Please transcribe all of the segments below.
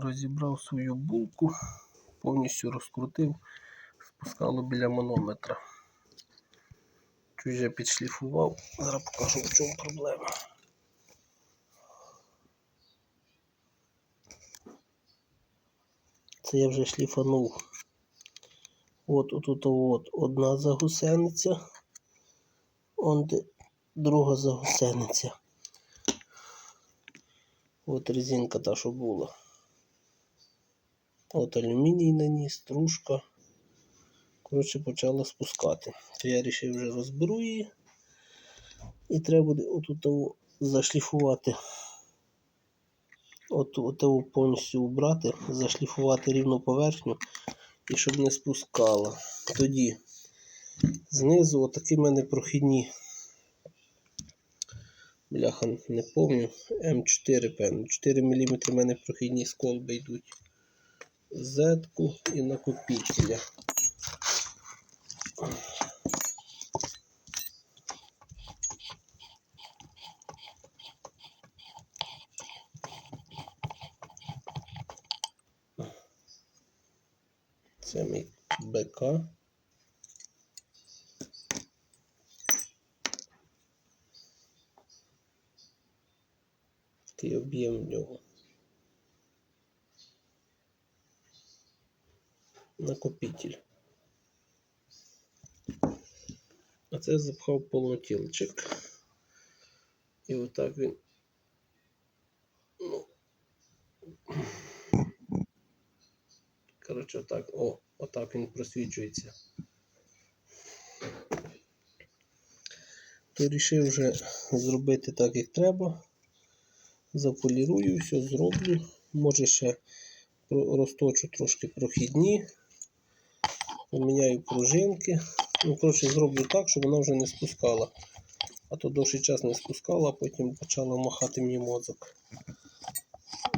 розібрав свою булку, повністю розкрутив, спускало біля манометра. Я підшліфував, зараз покажу в чому проблема. Це я вже шліфанув. От отут от одна загусениця, он де друга загусениця. От резинка та, що була. От алюміній на ній, стружка. Коротше, почала спускати. То я вирішив вже розберу її. І треба буде отут зашліфувати. От, от повністю убрати, зашліфувати рівну поверхню і щоб не спускала. Тоді знизу отакі в мене прохідні. Бляха, не помню. М4, певно. 4 мм в мене прохідні з колби йдуть. Зетку і накопителя. Це мій БК. Такий об'єм в нього. Накопитель. А це запхав полотілчик. І отак він. Ну. Коротше, отак. О, отак він просвічується. То рішив вже зробити так, як треба. Заполірую, все зроблю. Може ще розточу трошки прохідні. Поміняю пружинки. Ну, коротше, зроблю так, щоб вона вже не спускала. А то довший час не спускала, а потім почала махати мені мозок.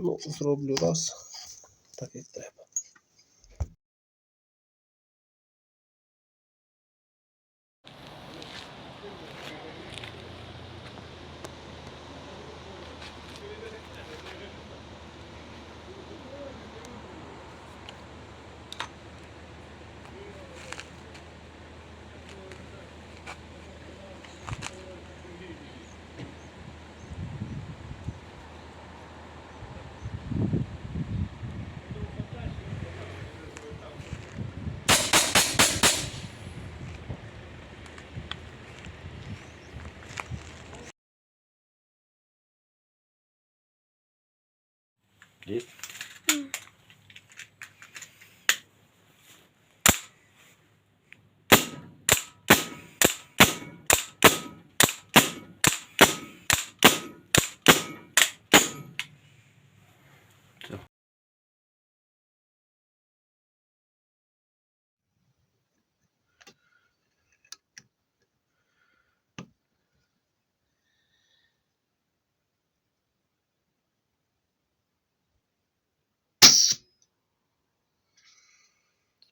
Ну, зроблю раз, так як треба. please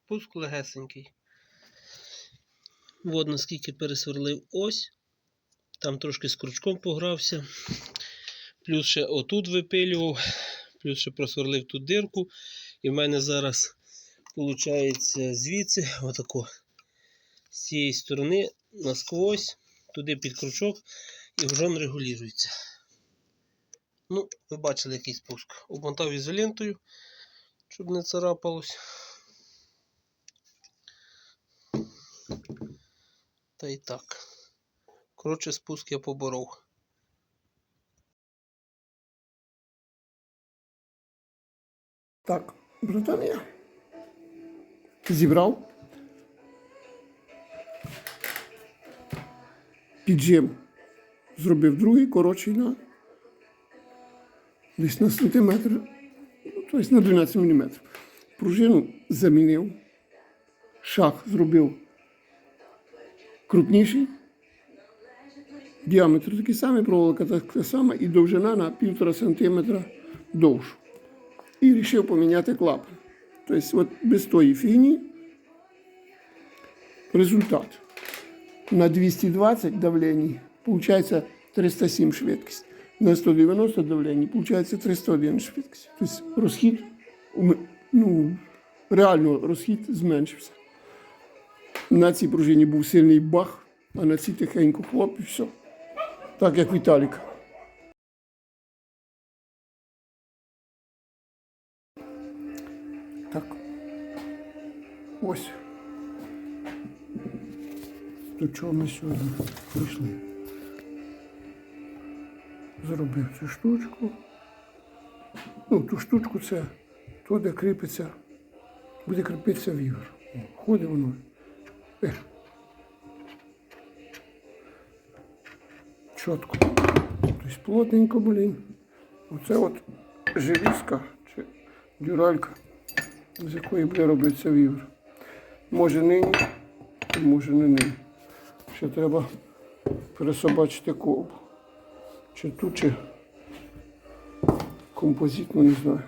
Спуск легесенький. От наскільки пересверлив ось. Там трошки з крючком погрався. Плюс ще отут випилював, плюс ще просверлив тут дирку. І в мене зараз виходить звідси, отако, з цієї сторони насквозь, туди під крючок і вжон регулюється. Ну, ви бачили який спуск. Обмотав ізолентою, щоб не царапалось. Та й так. Коротше, спуск я поборов. Так, братан, зібрав. Піджим зробив другий, коротший на десь на сантиметр, тобто на 12 мм. Пружину замінив, шаг зробив крупніший, діаметр такий самий, проволока така сама і довжина на 1,5 см довшу і вирішив поміняти клапан. Тобто, от без тої фігні результат. На 220 давлений получается 307 швидкість. На 190 давлений получается 301 швидкість. Тобто розхід ну, реально розхід зменшився. На цій пружині був сильний бах, а на цій тихенько хлоп і все. Так як Віталік. Так. Ось. До чого ми сьогодні прийшли. Зробив цю штучку. Ну, ту штучку це то, де кріпиться, буде кріпитися вівер. Ходить воно. Чітко. Тобто плотненько, блін. Оце от желізка чи дюралька, з якої буде робитися вівер. Може нині, може не нині. Ще треба пересобачити колбу. Чи ту, чи композитну, не знаю.